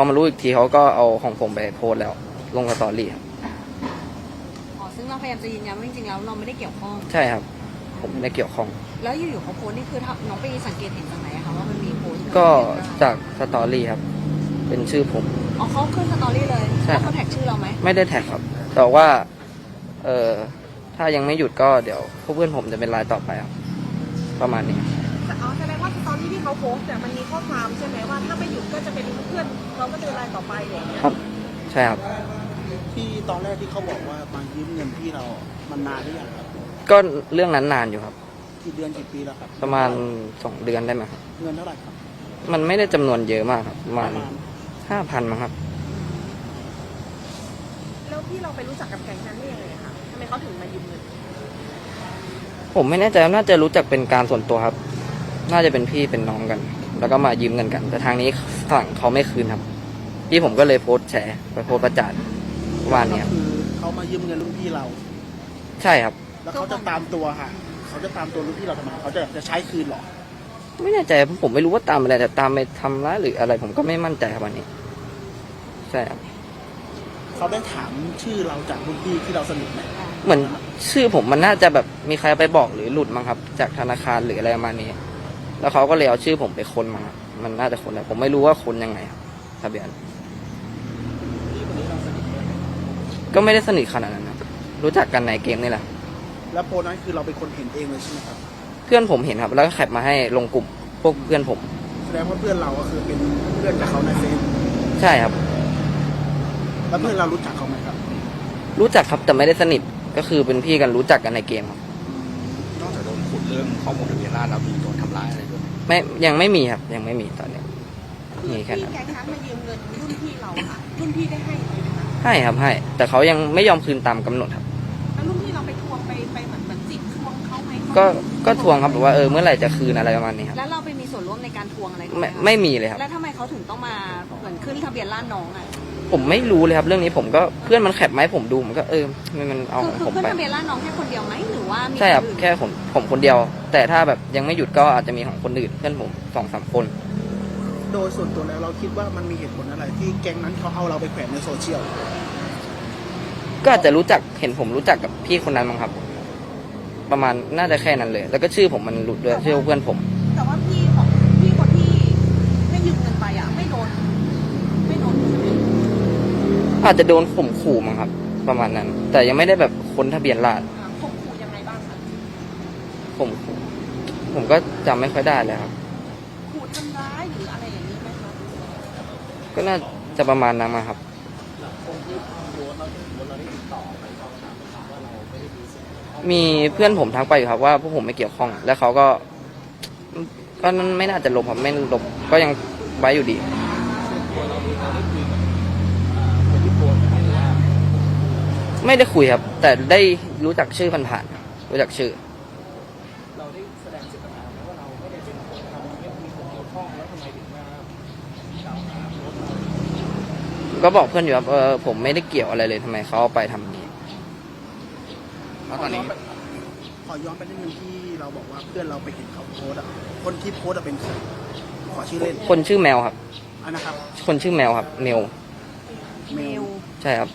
อมารู้อีกทีเขาก็เอาของผมไปโพสต์แล้ว ลงสตอรี่ครับอ๋อซึ่งเราพยายามจะยืนยันว่าจริงๆแล้วเราไม่ได้เกี่ยวข้อง ใช่ครับ ผมไม่ได้เกี่ยวข้อง แล้วอยู่ๆเขาโพสต์นี่คือถ้าน้องไปสังเกตเห็นจากไหนอะคะว่ามันมีโพสต์ก็จากสตอรี่ครับ เป็นชื่อผม อ๋อเขาขึ้นสตอรี่เลยใช่ แล้วเขาแท็กชื่อเราไหมไม่ได้แท็กครับ แต่ว่า เออถ้ายังไม่หยุดก็เดี๋ยวพวกเพื่อนผมจะเป็นรายต่อไปครับ ประมาณนี้ อ๋อแสดงว่าตอนที่ที่เขาโพสต์เนี่ยมันมีข้อความใช่ไหมว่าถ้าไม่หยุดก็จะเป็นเพื่อนเราก็จะเป็นรายต่อไปอะไรอย่างเงี้ยครับ ใช่ครับ ที่ตอนแรกที่เขาบอกว่ามายืมเงินพี่เรามันนานหรือยังครับก็เรื่องนั้นนานอยู่ครับ กี่เดือนกี่ปีแล้วครับประมาณสองเดือนได้ไหมครับเงินเท่าไหร่ครับมันไม่ได้จำนวนเยอะมากครับประปมาณระมาณห้าพันมั้งครับ แล้วพี่เราไปรู้จักกับแก๊งนั้นได้ยังไงอะคะทำไมเขาถึงมายืมเงินผมไม่แน่ใจว่าน่าจะรู้จักเป็นการส่วนตัวครับ น่าจะเป็นพี่เป็นน้องกัน แล้วก็มายืมเงินกัน แต่ทางนี้ฝั่งเขาไม่คืนครับ พี่ผมก็เลยโพสต์แฉไปโพสต์ประจานประมาณเนี้ยก็คือเขามายืมเงินรุ่นพี่เรา ใช่ครับ แล้วเขาจะตามตัวค่ะ เขาจะตามตัวรุ่นพี่เราทำไมเขาจะจะใช้คืนเหรอ ไม่แน่ใจผมไม่รู้ว่าตามอะไรแต่ตามไปทำร้ายหรืออะไร ผมก็ไม่มั่นใจครับวันนี้ ใช่ครับเขาได้ถามชื่อเราจากรุ่นพี่ที่เราสนิทไหมเหมือนชื่อผมมันน่าจะแบบมีใครไปบอกหรือหลุดมั้งครับ จากธนาคารหรืออะไรประมาณนี้ แล้วเขาก็เลยเอาชื่อผมไปค้นมาครับมันน่าจะค้นแล้วผมไม่รู้ว่าค้นยังไงครับทะเบียน ก็ไม่ได้สนิทขนาดนั้นครับรู้จักกันในเกมนี่แหละ แล้วโพสต์นั้นคือเราเป็นคนเห็นเองเลยใช่ไหมครับ เพื่อนผมเห็นครับ แล้วก็แคปมาให้ลงกลุ่มพวกเพื่อนผม แสดงว่าเพื่อนเราก็คือเป็นเพื่อนกับเขาในเฟซใช่ครับ แล้วเพื่อนเรารู้จักเขาไหมครับ รู้จักครับแต่ไม่ได้สนิทก็คือเป็นพี่กันรู้จักกันในเกมครับ นอกจากโดนขุดเรื่องข้อมูลทะเบียนราษฎร์แล้วมี ไรด้วยไหมไม่ยังไม่มีครับยังไม่มีตอนนี้คือมีแค่พี่นั้นแก๊งนั้นมายืมเงินรุ่นพี่เราค่ะรุ่นพี่ได้ให้ไหมคะให้ครับให้ แต่เขายังไม่ยอมคืนตามกำหนดครับ แล้วรุ่นพี่เราไปทวงไปไปเหมือนเหมือนจิกทวงเขาไหมก็ก็ทวงครับแบบว่าเออเมื่อไหร่จะคืนอะไรประมาณนี้ครับแล้วเราไปมีส่วนร่วมในการทวงอะไรเขาหไม่คะไม่มีเลยครับ แล้วทำไมเขาถึงต้องมาเหมือนขึ้นทะเบียนล้านน้องอะ ผมไม่รู้เลยครับเรื่องนี้ผมก็เพื่อนมันแคปมาให้ผมดูผมก็เออมันมันเอาคือของคือผมขึ้นไปทะเบียนล้านน้องแค่คนเดียวไหมหรือว่ามีใช่ครับนอื่นแค่ผมผมคนเดียว แต่ถ้าแบบยังไม่หยุดก็อาจจะมีของคนอื่นเพื่อนผมสองสามคน โดยส่วนตัวแล้วเราคิดว่ามันมีเหตุผลอะไร ที่แก๊งนั้นเขาเอาเราไปแขวนในโซเชียล ก็อาจจะรู้จักเห็นผมรู้จักกับพี่คนนั้นมั้งครับ ประมาณน่าจะแค่นั้นเลย แล้วก็ชื่อผมมันหลุดด้วยชื่อเพื่อนผม แต่ว่าพี่ของพี่คนที่ให้ยืมเงินไปอะไม่โดน ไม่โดนใช่ไหม อาจจะโดนข่มขู่มั้งครับ ประมาณนั้น แต่ยังไม่ได้แบบค้นทะเบียนราษฎร์อ่าข่มขู่ยังไงบ้างคะข่มขู่ผมก็จำไม่ค่อยได้เลยครับ ขู่ทำร้ายหรืออะไรอย่างนี้ไหมคะก็น่าจะประมาณนั้นมาครับ มีเพื่อนผมทักไปอยู่ครับว่าพวกผมไม่เกี่ยวข้อง แล้วเขาก็ ก็นั่นไม่น่าจะลบครับไม่ลบก็ยังไว้อยู่ดี ไม่ได้คุยครับ แต่ได้รู้จักชื่อผ่านๆรู้จักชื่อก็บอกเพื่อนอยู่ครับเออผมไม่ได้เกี่ยวอะไรเลยทำไมเขาเอาไปทำอย่างนี้แล้วตอนนี้ ขอย้อนไปนิดนึงที่เราบอกว่าเพื่อนเราไปเห็นเขาโพสต์อะคนที่โพสต์อะเป็นใครขอชื่อเล่นคนชื่อแมวครับ อันนะครับ คนชื่อแมวครับเมล เมล ใช่ครับ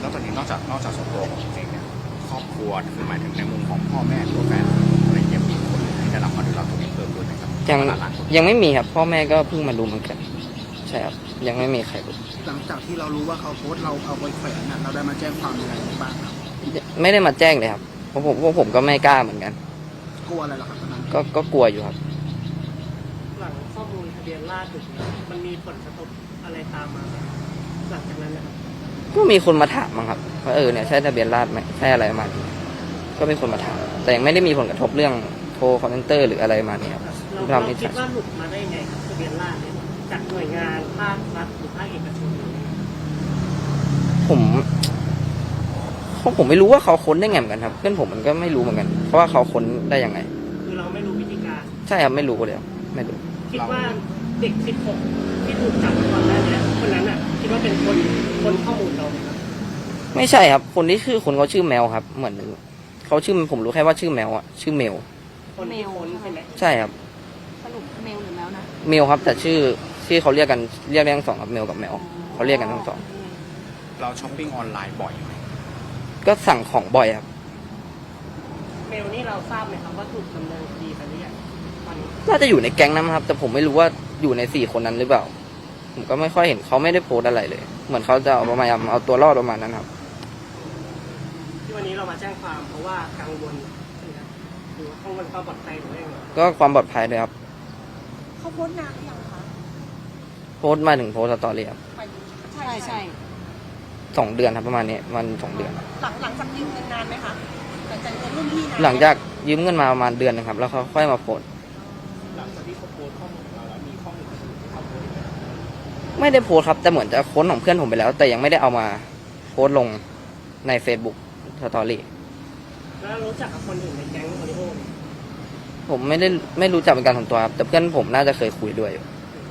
แล้วตอนนี้นอกจากนอกจากส่วนตัวของเองเนี่ยครอบครัวคือหมายถึงในมุมของพ่อแม่ตัวแฟนอะไรอย่างเงี้ยมีคนที่ได้รับความเดือดร้อนตรงนี้เพิ่มด้วยไหมครับยังหลานๆคนยังไม่มีครับ พ่อแม่ก็เพิ่งมารู้เหมือนกัน ใช่ครับ ยังไม่มีใครรู้หลังจากที่เรารู้ว่าเขาโพสต์เราเอาไปแขวนน่ะเราได้มาแจ้งความยังไงบ้างครับไม่ได้มาแจ้งเลยครับเพราะผมพวกผมก็ไม่กล้าเหมือนกัน กลัวอะไรเหรอครับตอนนั้นก็ก็กลัวอยู่ครับ หลังข้อมูลทะ เบียนราษฎร์ถูกมันมีผลกระทบอะไรตามมาไหมหลังจากนั้นนะครับก็มีคนมาถามมั้งครับว่าเออเนี่ยใช่ทะเบียนราษฎร์ไหมใช่อะไรประมาณนี้ก็มีคนมาถาม แต่ยังไม่ได้มีผลกระทบเรื่องโทรคอนเทนเตอร์หรืออะไรประมาณนี้ครับเราทำเราให้คิดชัดว่าหลุดมาได้ยังไงครับทะเบียนราษฎร์เนี่ยจากหน่วยงานภาครัฐหรือภาคเอกชนผมเขาผมไม่รู้ว่าเขาค้นได้ไงเหมือนกันครับ เพื่อนผมมันก็ไม่รู้เหมือนกัน เพราะว่าเขาค้นได้ยังไง คือเราไม่รู้วิธีการ ใช่ครับไม่รู้เลยครับไม่รู้คิดว่า เด็ก 16 ที่ถูกจับก่อนหน้าเนี้คนนั้นอะคิดว่าเป็นคนคนข้อมูลเราไหมครับไม่ใช่ครับ คนที่ชื่อคนเขาชื่อแมวครับ เหมือนเขาชื่อผมรู้แค่ว่าชื่อแมวอะชื่อเมลคนที่คนใช่ไหมใช่ครับอเมลครับ แต่ชื่อที่เขาเรียกกันเรียกได้ทั้งสองครับเมลกับแมวเขาเรียกกันทั้งสองเราช้อปปิ้งออนไลน์บ่อยไหมก็สั่งของบ่อยครับ เมลนี่เราทราบไหมครับว่าถูกดำเนินคดีไปหรือยังตอ นนี้น่าจะอยู่ในแก๊งนั้นครับ แต่ผมไม่รู้ว่าอยู่ในสี่คนนั้นหรือเปล่า ผมก็ไม่ค่อยเห็นเขาไม่ได้โพสต์อะไรเลย เหมือนเขาจะเอาประมาณเอาตัวรอดประมาณนั้นครับ ที่วันนี้เรามาแจ้งความเพราะว่ากังวลใช่ไหมครับหรือว่ากังวลความปลอดภัยหรือว่ายังไงก็ความปลอดภัยเลยครับ เขาโพสต์นานหรือยังคะโพสต์มาถึงโพสต์สตอรี่ครับไปใช่ใช่สองเดือนครับประมาณนี้มันสองเดือน หลังหลังจากยืมเงินนานไหมคะหลังจากเงินรุ่นพี่นานไมหลังจากยืมเงินมาประมาณเดือนนึงครับ แล้วเขาค่อยมาโพสต์ ไม่ได้โพสครับแต่เหมือนจะค้นของเพื่อนผมไปแล้ว แต่ยังไม่ได้เอามาโพสลงใน Facebook สตอรี่แล้วรู้จักกับคนอื่นในแก๊งโอริโอผมไม่ได้ไม่รู้จักเป็นการส่วนตัวครับแต่เพื่อนผมน่าจะเคยคุยด้วยอยู่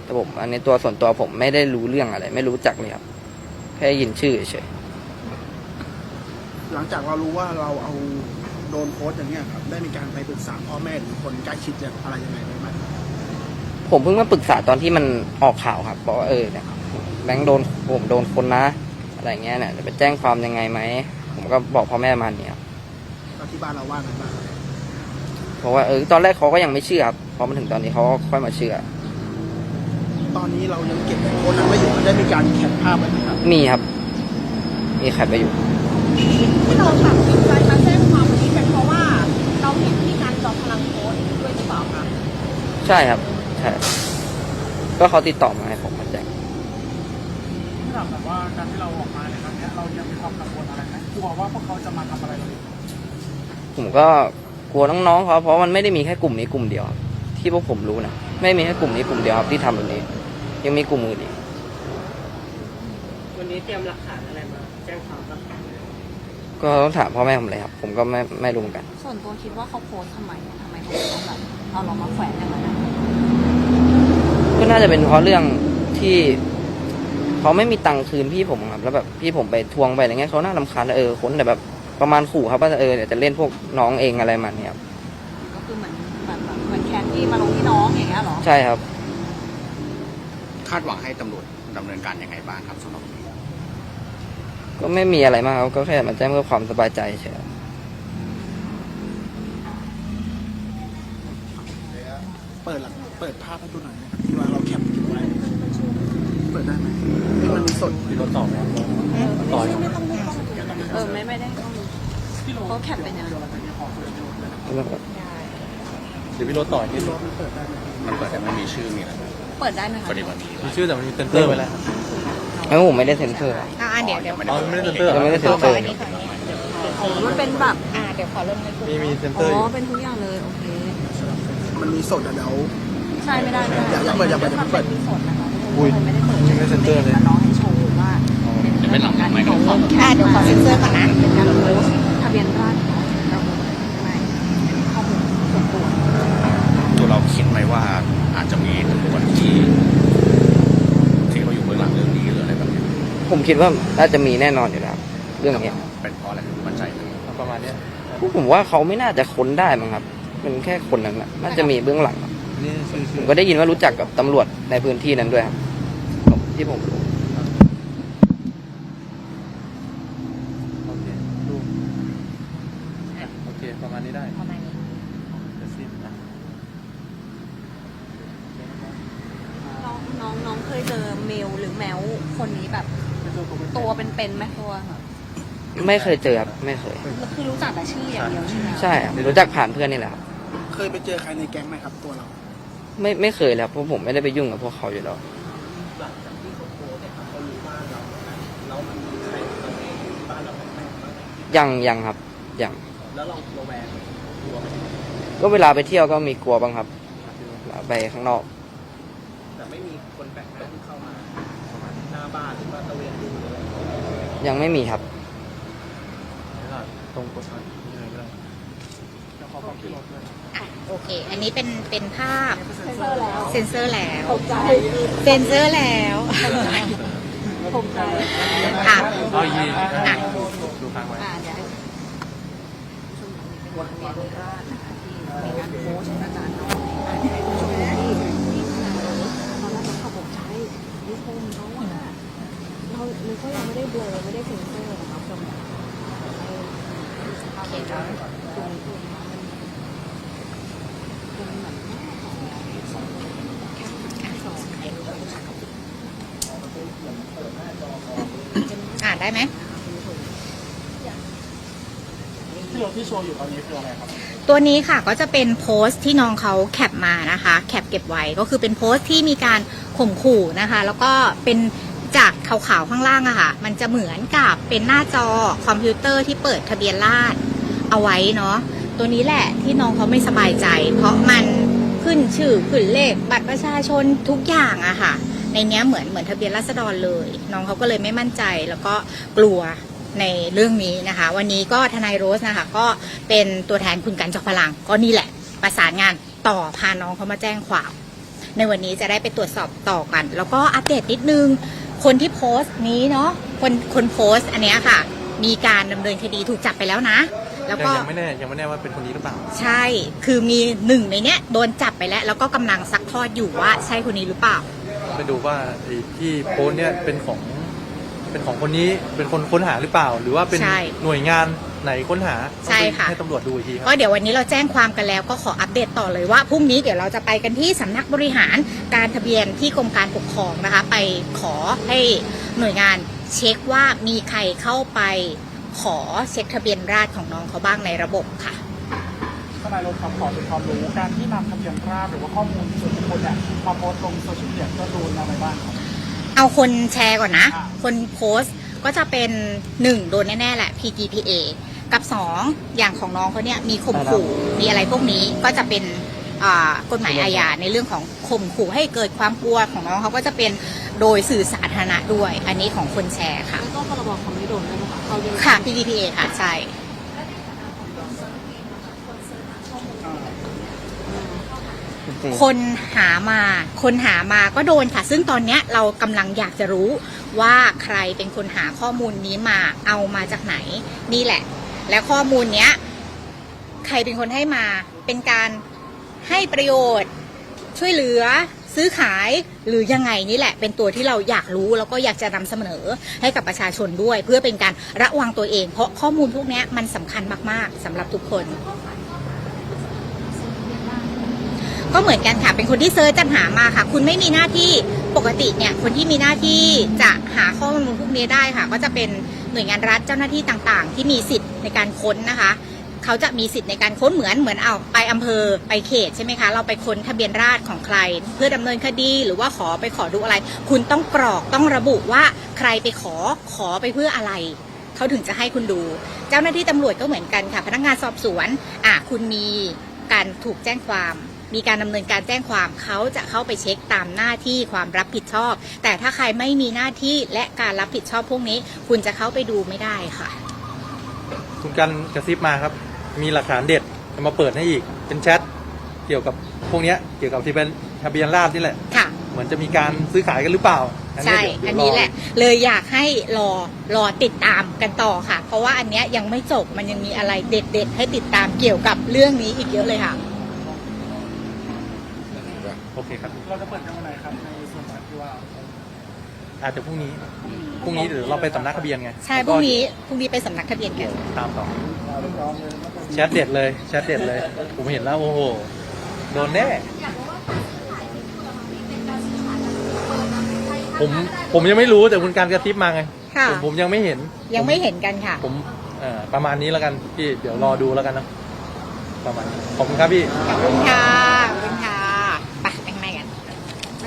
แต่ผมอันนี้ตัวส่วนตัวผมไม่ได้รู้เรื่องอะไร ไม่รู้จักเลยครับแค่ยินชื่อเฉยหลังจากเรารู้ว่าเราเอาโดนโพสต์อย่างเงี้ยครับได้มีการไปปรึกษาพ่อแม่หรือคนใกล้ชิดอย่างอะไรยังไงไหม ผมเพิ่งมาปรึกษาตอนที่มันออกข่าวครับบอกว่าเออเนี่ยแบงค์โดนผมโดนคนนะ อะไรเงี้ยเนี่ยจะไปแจ้งความยังไงไหม ผมก็บอกพ่อแม่มาเนี่ยครับแล้วที่บ้านเราว่าไงบ้างเพราะว่าเออตอนแรกเขาก็ยังไม่เชื่อครับพอมาถึงตอนนี้เขาก็ค่อยมาเชื่อ ตอนนี้เรายังเก็บโพสต์นั้นไว้อยู่ได้มีการแคปภาพไว้ไหมครับมีครับ มีใครไปอยู่ ที่เราตัดสินใจมาแจ้งความวันนี้เป็นเพราะว่าเราเห็นที่การจอมพลังโพสต์ด้วยหรือเปล่าคะ ใช่ครับใช่ก็เขาติดต่อมาให้ผมมาแจ้งที่ถามแบบว่าการที่เราออกมาในครั้งนี้เรายังมีความกังวลอะไรไหมกลัวว่าพวกเขาจะมาทำอะไรเราอีกผมก็กลัวน้องๆเขาเพราะมันไม่ได้มีแค่กลุ่มนี้กลุ่มเดียวครับที่พวกผมรู้นะไม่มีแค่กลุ่มนี้กลุ่มเดียวครับที่ทำแบบนี้ ยังมีกลุ่มอื่นอีกวันนี้เตรียมหลักฐานอะไรมาแจ้งความครับก็ต้องถามพ่อแม่ผมเลยครับ ผมก็ไม่ไม่รู้เหมือนกัน ส่วนตัวคิดว่าเขาโพสต์ทำไมอะทำไมเขาถึงต้องแบบเอาเรามาแขวนอย่างนั้นอะ ก็น่าจะเป็นเพราะเรื่องที่เขาไม่มีตังค์คืนพี่ผมครับ แล้วแบบพี่ผมไปทวงไปอะไรเงี้ยเขาน่ารำคาญเออคนแต่แบบประมาณขู่ครับว่าเออเดี๋ยวจะเล่นพวกน้องเองอะไรมาเนี่ยครับก็คือเหมือนแบบแบบเหมือนแคนที่มาลงที่น้องอย่างเงี้ยเหรอ ใช่ครับ คาดหวังให้ตำรวจดำเนินการยังไงบ้างครับสำหรับวันนี้ก็ไม่มีอะไรมากครับก็แค่มาแจ้งเพื่อความสบายใจเฉยครับเปิดหลักเปิดภาพให้ดูหน่อย ได้ไหมที่มันมีสดรถต่อไหมต่อเออไม่ไม่ได้ต้องดูเขาแคปเป็นยังไงเดี๋ยวพี่รถต่อที่มันเปิดแต่ไม่มีชื่อมีอะไรเปิดได้ไหมพคะอดีมันมีมีชื่อแต่มันมีเซนเตอร์ไปแล้วแล้วผมไม่ได้เซ็นเซอร์อ่าเดี๋ยวเดี๋ยวไม่อ๋อได้ไม่ได้เซนเตอร์ยังไม่ได้เซ็นเซอร์อันนี้ค่ะอ๋อมันเป็นแบบอ่าเดี๋ยวขอเริ่มในกลุ่มมีมีเซนเตอ๋อร์อยู่อเป็นทุกอย่างเลยโอเคมันมีสดอะเดี๋ยวใช่ไม่ได้ไม่ได้อย่าอย่าเปิดอย่าเปิดอย่าเปิดมีสดนะคะ อุ้ยไม่ได้เปิดยังไม่เซ็นเตอร์เลยแต่น้องให้โชว์ว่าจะเป็นหลังไมโครโฟนอ่าเดี๋ยวขอเซ็นเซอร์ก่อนนะเป็นการโพสต์ทะเบียนราษฎร์ของเราไม่เป็นข้อมูลส่วนตัวตัวเราคิดไหมว่าอาจจะมีตำรวจที่ที่เขาอยู่เบื้องหลังเรื่องนี้หรืออะไรแบบนี้ผมคิดว่าน่าจะมีแน่นอนอยู่แล้วครับเรื่องเนี้ยเป็นเพราะอะไรมั่นใจไหมประมาณเนี้ยพวกผมว่าเขาไม่น่าจะค้นได้มั้งครับเป็นแค่คนนั้นนะน่าจะมีเบื้องหลังครับนี่ชื่อผชื่อมก็ได้ยินว่ารู้จักกับตำรวจในพื้นที่นั้นด้วยครับ ที่ผมรู้โอเคดูอะโอเค ประมาณนี้ได้ประมาณนี้เดี๋ยวสิ้นนะน้องน้องน้องเคยเจอเมลหรือแมวคนนี้แบบ ตัวเป็นๆไหมตัวแบบไม่เคยเจอครับไม่เคย คือรู้จักแต่ชื่ออย่างเดียวใช่ไหมใช่ครับรู้จักผ่านเพื่อนนี่แหละครับเคยไปเจอใครในแก๊งไหมครับตัวเรา ไม่ไม่เคยแล้วเพราะผมไม่ได้ไปยุ่งกับพวกเขาอยู่แล้ว ยังยังครับยังแล้วเราระแวงไหมกลัวไหมก็เวลาไปเที่ยวก็มีกลัวบ้างครับเวลาไปข้างนอก แต่ไม่มีคนแปลกหน้าที่เข้ามาหน้าบ้านหรือว่าตะเวนดูหรืออะไรยังไม่มีครับไม่ได้ตรงกดหน่อยยังไงก็ได้แล้วเขาความคิดเราด้วยอะโอเค อันนี้เป็นเป็นภาพเซนเซอร์แล้วเซ็นเซอร์แล้วตกใจเซ็นเซอร์แล้วตกใจอะเอาอีกทีอะดู ค้างไว้อ่าเดี๋ยวผู้ชมบางคนมีการโพสต์อาจารย์น้องอ่าเให้ผู้ชมดูที่ที่ขนาดเราตอนแรกเขาบอกใช้นิคมเขาอะเราเราก็ยังไม่ได้เบลอไม่ได้เซ็นเซอร์นะคะผู้มสภาพเป็ตรงตรงมันตรงเหมือนแม่ของสองแค่แค่สองอ่าได้ไหม ที่เราที่โชว์อยู่ตอนนี้คืออะไรครับ ตัวนี้ค่ะก็จะเป็นโพสต์ที่น้องเขาแคปมานะคะ แคปเก็บไว้ก็คือเป็นโพสต์ที่มีการข่มขู่นะคะ แล้วก็เป็นจากขาวๆข้างล่างอะค่ะ มันจะเหมือนกับเป็นหน้าจอคอมพิวเตอร์ที่เปิดทะเบียนราษฎรเอาไว้เนาะตัวนี้แหละที่น้องเขาไม่สบายใจ เพราะมันขึ้นชื่อขึ้นเลขบัตรประชาชนทุกอย่างอะค่ะ ในเนี้ยเหมือนเหมือนทะเบียนราษฎรเลย น้องเขาก็เลยไม่มั่นใจแล้วก็กลัว ในเรื่องนี้นะคะ วันนี้ก็ทนายโรสนะคะก็เป็นตัวแทนคุณกันจอมพลัง ก็นี่แหละประสานงานต่อพาน้องเขามาแจ้งความในวันนี้จะได้ไปตรวจสอบต่อกัน แล้วก็อัปเดตนิดนึง คนที่โพสต์นี้เนาะคนคนโพสต์อันเนี้ยค่ะ มีการดำเนินคดีถูกจับไปแล้วนะ แล้วก็ ยังไม่แน่ยังไม่แน่ว่าเป็นคนนี้หรือเปล่า ใช่ คือมีหนึ่งในเนี้ยโดนจับไปแล้ว แล้วก็กำลังซักทอดอยู่ว่าใช่คนนี้หรือเปล่า ไปดูว่าไอ้ที่โพสต์เนี่ยเป็นของ เป็นของคนนี้เป็นคนค้นหาหรือเปล่า หรือว่าเป็นใช่หน่วยงานไหนค้นหาใช่ค่ะ ให้ตำรวจดูอีกทีคก็รับเดี๋ยววันนี้เราแจ้งความกันแล้วก็ขออัปเดตต่อเลยว่าพรุ่งนี้เดี๋ยวเราจะไปกันที่สำนักบริหารการทะเบียนที่กรมการปกครองนะคะ ไปขอให้หน่วยงานเช็คว่ามีใครเข้าไปขอเช็คทะเบียนราษฎรของน้องเขาบ้างในระบบค่ะ ทนายรถครับขอเป็นความรู้การที่นำทะเบียนราษฎรหรือว่าข้อมูลส่วนบุคคลเนี่ยมาโพสต์ลงโซเชียลมีเดียก็โดนอะไรบ้างครับ เอาคนแชร์ก่อนนะอ่าคนโพสต์ก็จะเป็น1โดนแน่ๆแหละ PGPA กับ2อย่างของน้องเขาเนี่ยมีข่มขู่มีอะไรพวกนี้ก็จะเป็นอ่ากฎหมายอาญาในเรื่องของข่มขู่ให้เกิดความกลัวของน้องเขาก็จะเป็นโดยสื่อสาธารณะด้วย อันนี้ของคนแชร์ค่ะแล้วก็พรบคอมไม่โดนด้วยนะคะเขายังค่ะ PGPA ค่ะใช่ คนหามา คนหามาก็โดนค่ะ ซึ่งตอนเนี้ยเรากำลังอยากจะรู้ว่าใครเป็นคนหาข้อมูลนี้มาเอามาจากไหน นี่แหละ และข้อมูลเนี้ย ใครเป็นคนให้มา เป็นการให้ประโยชน์ ช่วยเหลือ ซื้อขายหรือยังไงนี่แหละ เป็นตัวที่เราอยากรู้แล้วก็อยากจะนำเสนอให้กับประชาชนด้วย เพื่อเป็นการระวังตัวเอง เพราะข้อมูลพวกเนี้ยมันสำคัญมากๆสำหรับทุกคน ก็เหมือนกันค่ะ เป็นคนที่เซิร์ชจัดหามาค่ะ คุณไม่มีหน้าที่ปกติเนี่ย คนที่มีหน้าที่จะหาข้อมูลพวกนี้ได้ค่ะ ก็จะเป็นหน่วยงานรัฐเจ้าหน้าที่ต่างๆ ที่มีสิทธิ์ในการค้นนะคะ เขาจะมีสิทธิ์ในการค้นเหมือนเหมือนเอาไปอำเภอไปเขตใช่ไหมคะ เราไปค้นทะเบียนราษฎรของใคร เพื่อดำเนินคดีหรือว่าขอไปขอดูอะไร คุณต้องกรอกต้องระบุว่าใครไปขอขอไปเพื่ออะไรเขาถึงจะให้คุณดู เจ้าหน้าที่ตำรวจก็เหมือนกันค่ะ พนักงานสอบสวน อะ คุณมีการถูกแจ้งความ มีการดำเนินการแจ้งความเขาจะเข้าไปเช็คตามหน้าที่ความรับผิดชอบ แต่ถ้าใครไม่มีหน้าที่และการรับผิดชอบพวกนี้ คุณจะเข้าไปดูไม่ได้ค่ะ คุณกันกระซิบมาครับ มีหลักฐานเด็ดจะมาเปิดให้อีกเป็นแชทเกี่ยวกับพวกเนี้ยเกี่ยวกับที่เป็นทะเบียนราษฎรนี่แหละค่ะเหมือนจะมีการซื้อขายกันหรือเปล่าใช่เดี๋ยวอันเดี๋ยวรนี้แหละ เลยอยากให้รอรอติดตามกันต่อค่ะ เพราะว่าอันเนี้ยยังไม่จบ มันยังมีอะไรเด็ด ๆ ให้ติดตามเกี่ยวกับเรื่องนี้อีกเยอะเลยค่ะ โอเคครับ เราจะเปิดกันวันไหนครับในส่วนของที่ว่าอาจจะพรุ่งนี้ พรุ่งนี้เดี๋ยวเราไปสำนักทะเบียนไงใช่พรุ่งนี้พรุ่งนี้ไปสำนักทะเบียนกัน ตามต่อแชทเด็ดเลยแชทเด็ดเลย ผมเห็นแล้วโอ้โห โดนแน่ ผมผมยังไม่รู้แต่คุณการกระซิบมาไงค่ะ ผมผมยังไม่เห็น ยังไม่เห็นกันค่ะ ผมเอ่อประมาณนี้แล้วกันพี่เดี๋ยวรอดูแล้วกันนะประมาณนี้ขอบคุณครับพี่ ขอบคุณค่ะ ขอบคุณค่ะไปไปข้างในกัน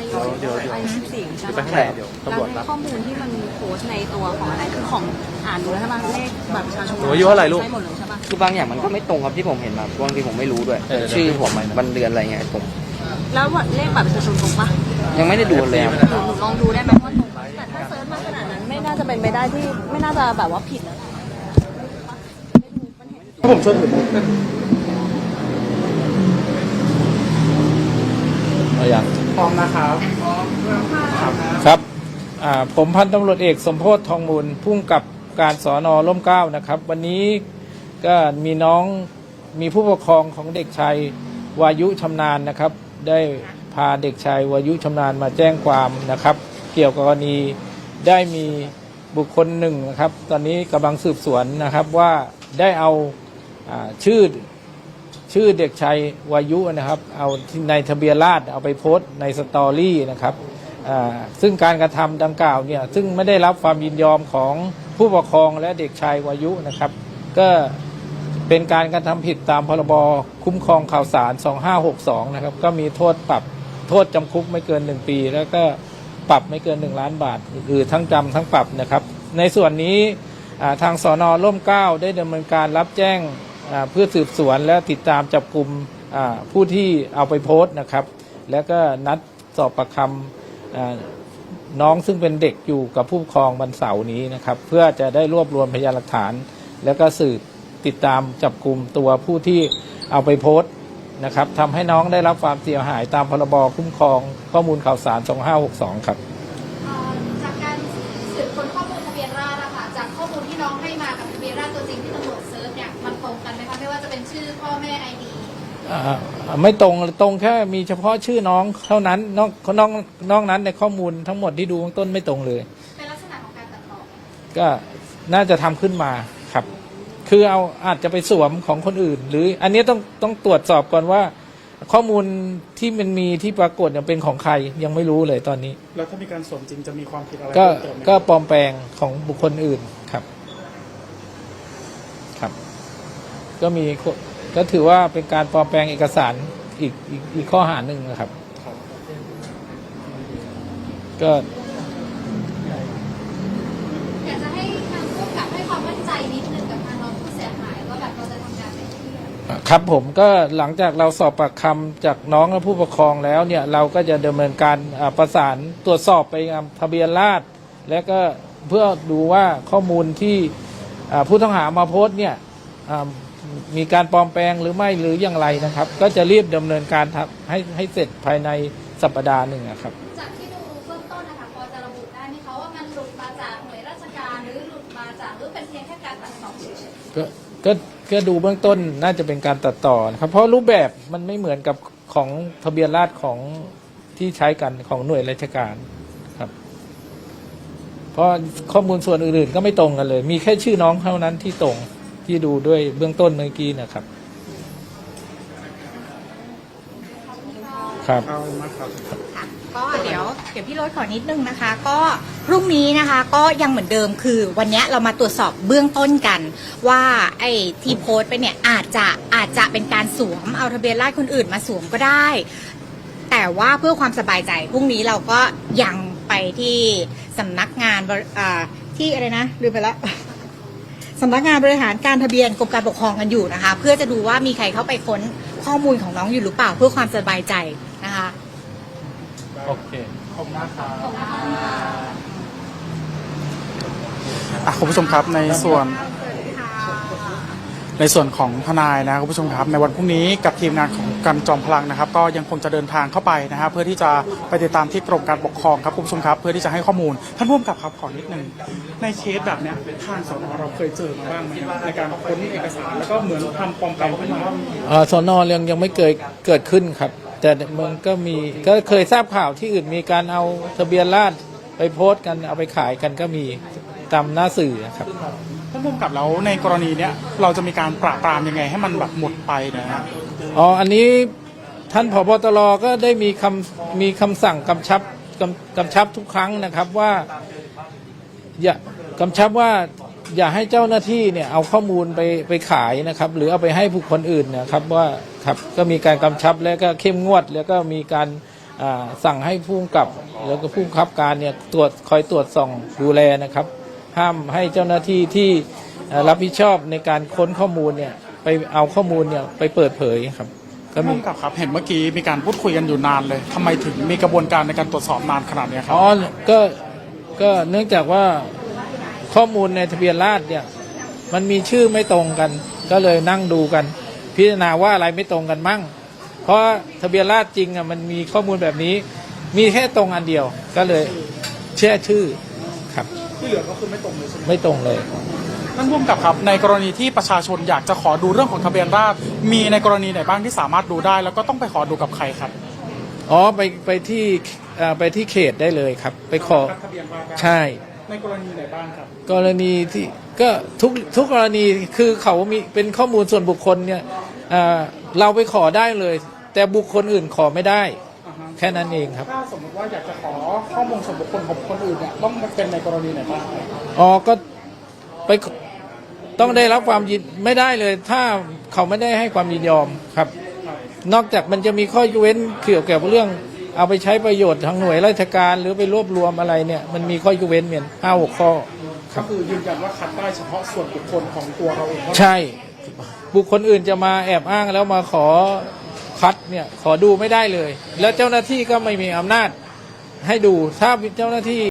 เดี๋ยวเดี๋ยวไอเสียงใช่เดี๋ยวไปไหมข้างในเดี๋ยวแล้วตำรวจในรับข้อมูลที่มันโพสต์ในตัวของอะไรคือของอ่านดูแล้วใช่ไหมเลขบัตรประชาชนหนูอายุเท่าไหร่ลูก ใช่หมดเลยใช่ปะคือบางอย่างมันก็ไม่ตรงกับที่ผมเห็นมาบางทีผมไม่รู้ด้วย เออ ชื่อผมเดี๋ยววันเดือนอะไรเงี้ยผมแล้วเลขบัตรประชาชนตรงปะยังไม่ได้ดูเลยครับหนูหนูลองดูได้ไหมว่าตรงปะแต่ถ้าเซิร์ชมาขนาดนั้นไม่น่าจะเป็นไปได้ที่ไม่น่าจะแบบว่าผิดแล้วแหละผมช่วยถือเอาอย่าง พร้อมนะครับครับอ่าผมพันตำรวจเอกสมโพศทองมูลพุ่งกับการสอนอร่มเกล้านะครับ วันนี้ก็มีน้องมีผู้ปกครองของเด็กชายวายุชำนาญนะครับ ได้พาเด็กชายวายุชำนาญมาแจ้งความนะครับ เกี่ยวกับกรณีได้มีบุคคลหนึ่งนะครับ ตอนนี้กำลังสืบสวนนะครับว่าได้เอาอาชื่อ ชื่อเด็กชายวายุนะครับ เอาในทะเบียนราษเอาไปโพสต์ในสตอรี่นะครับซึ่งการกระทำดังกล่าวเนี่ยซึ่งไม่ได้รับความยินยอมของผู้ปกครองและเด็กชายวายุนะครับ ก็เป็นการกระทำผิดตามพรบคุ้มครองข่าวสาร 2562 นะครับ ก็มีโทษปรับโทษจำคุกไม่เกิน 1 ปี แล้วก็ปรับไม่เกิน 1 ล้านบาทหรือทั้งจำทั้งปรับนะครับ ในส่วนนี้ทางสอนอร่มเก้าได้ดำเนินการรับแจ้ง เพื่อสืบสวนและติดตามจับกลุ่มผู้ที่เอาไปโพสต์นะครับ แล้วก็นัดสอบประคำน้องซึ่งเป็นเด็กอยู่กับผู้ปกครองวันเสาร์นี้นะครับ เพื่อจะได้รวบรวมพยานหลักฐาน แล้วก็สืบติดตามจับกลุ่มตัวผู้ที่เอาไปโพสต์นะครับทำให้น้องได้รับความเสียหายตามพรบคุ้มครองข้อมูลข่าวสาร 2562 ครับ ไม่ตรงตรงแค่มีเฉพาะชื่อน้องเท่านั้นนอกนอกนอกนั้นในข้อมูลทั้งหมดที่ดูข้างต้นไม่ตรงเลย เป็นลักษณะของการตัดต่อก็น่าจะทำขึ้นมาครับ คือเอาอาจจะไปสวมของคนอื่น หรืออันนี้ต้องต้องตรวจสอบก่อนว่า ข้อมูลที่มันมีที่ปรากฏเนี่ยเป็นของใครยังไม่รู้เลยตอนนี้ แล้วถ้ามีการสวมจริงจะมีความผิดอะไรก็เพิ่มเติมไหมก็ปลอมแปลงของบุคคลอื่นครับ ครับ ก็มีข้อ ก็ถือว่าเป็นการปลอมแปลงเอกสารอีกอีกอีกข้อหาหนึ่งนะครับครับ ก็อยากจะให้ทางผู้กำกับให้ความมั่นใจนิดนึงกับทางเราผู้เสียหายว่าแบบเราจะทำงานเต็มที่อะครับผมก็หลังจากเราสอบปากคำจากน้องและผู้ปกครองแล้วเนี่ยเราก็จะดำเนินการอ่าประสานตรวจสอบไปยังทะเบียนราษฎร์และก็เพื่อดูว่าข้อมูลที่อ่าผู้ต้องหามาโพสต์เนี่ยอ่า มีการปลอมแปลงหรือไม่หรืออย่างไรนะครับ ก็จะรีบดำเนินการทำให้ให้เสร็จภายในสัปดาห์หนึ่งอะครับ จากที่ดูเบื้องต้นนะคะพอจะระบุได้ไหมคะว่ามันหลุดมาจากหน่วยราชการหรือหลุดมาจากหรือเป็นเพียงแค่การตัดต่อเฉยๆก็ก็ก็ดูเบื้องต้นน่าจะเป็นการตัดต่อนะครับเพราะรูปแบบมันไม่เหมือนกับของทะเบียนราษฎร์ของที่ใช้กันของหน่วยราชการครับ เพราะข้อมูลส่วนอื่นๆก็ไม่ตรงกันเลย มีแค่ชื่อน้องเท่านั้นที่ตรง ที่ดูด้วยเบื้องต้นเมื่อกี้นะครับ ครับเอามาครับค่ะก็เดี๋ยวเดี๋ยวพี่โรถขอนิดนึงนะคะ ก็พรุ่งนี้นะคะก็ยังเหมือนเดิมคือวันนี้เรามาตรวจสอบเบื้องต้นกัน ว่าไอ้ที่โพสต์ไปเนี่ยอาจจะอาจจะเป็นการสวมเอาทะเบียนราษฎร์คนอื่นมาสวมก็ได้ แต่ว่าเพื่อความสบายใจพรุ่งนี้เราก็ยังไปที่สำนักงานบริอ่าที่อะไรนะลืมไปแล้ว สำนักงานบริหารการทะเบียนกรมการปกครองกันอยู่นะคะ เพื่อจะดูว่ามีใครเข้าไปค้นข้อมูลของน้องอยู่หรือเปล่าเพื่อความสบายใจนะคะ โอเคอะคุณผู้ชมครับในส่วน ในส่วนของทนายนะครับคุณผู้ชมครับในวันพรุ่งนี้กับทีมงานของกันจอมพลังนะครับ ก็ยังคงจะเดินทางเข้าไปนะฮะเพื่อที่จะไปติดตามที่กรมการปกครองครับคุณผู้ชมครับ เพื่อที่จะให้ข้อมูลท่านผู้กำกับครับขอนิดนึงในเคสแบบเนี้ยทางสอนเราเคยเจอมาบ้างไหมครับในการค้นเอกสารแล้วก็เหมือนทำปลอมแปลงขึ้นมาเอ่อสอนอยังยังไม่เกิดเกิดขึ้นครับ แต่เมันก็มีก็เคยทราบข่าวที่อื่นมีการเอาทะเบียนราษฎร์ไปโพสต์กันเอาไปขายกันก็มีตามหน้าสื่อนะครับ ท่านผู้กำกับแล้วในกรณีเนี้ยเราจะมีการปราบปรามยังไงให้มันแบบหมดไปนะฮะอ๋ออันนี้ท่านผบตรก็ได้มีคำมีคำสั่งกำชับกำกำชับทุกครั้งนะครับว่าอย่ากำชับว่าอย่าให้เจ้าหน้าที่เนี่ยเอาข้อมูลไปไปขายนะครับ หรือเอาไปให้บุคคลอื่นนะครับว่าครับก็มีการกำชับแล้วก็เข้มงวด แล้วก็มีการสั่งให้ผู้กำกับ แล้วก็ผู้บังคับการเนี่ยตรวจคอยตรวจส่องดูแลนะครับ ห้ามให้เจ้าหน้าที่ที่เอ่อรับผิดชอบในการค้นข้อมูลเนี่ยไปเอาข้อมูลเนี่ยไปเปิดเผยครับก็ท่านมีผู้กำกับครับเห็นเมื่อกี้มีการพูดคุยกันอยู่นานเลยทำไมถึงมีกระบวนการในการตรวจสอบนานขนาดเนี้ยครับอ๋อก็ก็เนื่องจากว่าข้อมูลในทะเบียนราษฎร์เนี่ยมันมีชื่อไม่ตรงกัน ก็เลยนั่งดูกัน พิจารณาว่าอะไรไม่ตรงกันมั่ง เพราะทะเบียนราษฎร์จริงอะมันมีข้อมูลแบบนี้ มีแค่ตรงอันเดียวก็เลยแช่ชื่อครับ ที่เหลือก็คือไม่ตรงเลยใช่ไหมไม่ตรงเลย ท่านผู้กำกับครับ ในกรณีที่ประชาชนอยากจะขอดูเรื่องของทะเบียนราษฎร์มีในกรณีไหนบ้างที่สามารถดูได้ แล้วก็ต้องไปขอดูกับใครครับอ๋อไปไปที่เอ่อไปที่เขตได้เลยครับ ไปขอทะเบียนราษฎร์ได้ใช่ ในกรณีไหนบ้างครับ กรณีที่ก็ทุกทุกกรณีคือเขามีเป็นข้อมูลส่วนบุคคลเนี่ยเอ่อเราไปขอได้เลย แต่บุคคลอื่นขอไม่ได้อ่าฮะ แค่นั้นเองครับ ถ้าสมมติว่าอยากจะขอข้อมูลส่วนบุคคลของคนอื่นเนี่ยต้องเป็นในกรณีไหนบ้างครับอ๋อก็ไปต้องได้รับความยินไม่ได้เลย ถ้าเขาไม่ได้ให้ความยินยอมครับ นอกจากมันจะมีข้อยกเว้นเกี่ยวกับเรื่อง เอาไปใช้ประโยชน์ทางหน่วยราชการ หรือไปรวบรวมอะไรเนี่ย มันมีข้อยกเว้นเหมือนห้าหกข้อก็คือยืนยันว่าคัดได้เฉพาะส่วนบุคคลของตัวเราเองเท่านั้นใช่ บุคคลอื่นจะมาแอบอ้างแล้วมาขอ คัดเนี่ยขอดูไม่ได้เลย แล้วเจ้าหน้าที่ก็ไม่มีอำนาจให้ดูถ้าเจ้าหน้าที่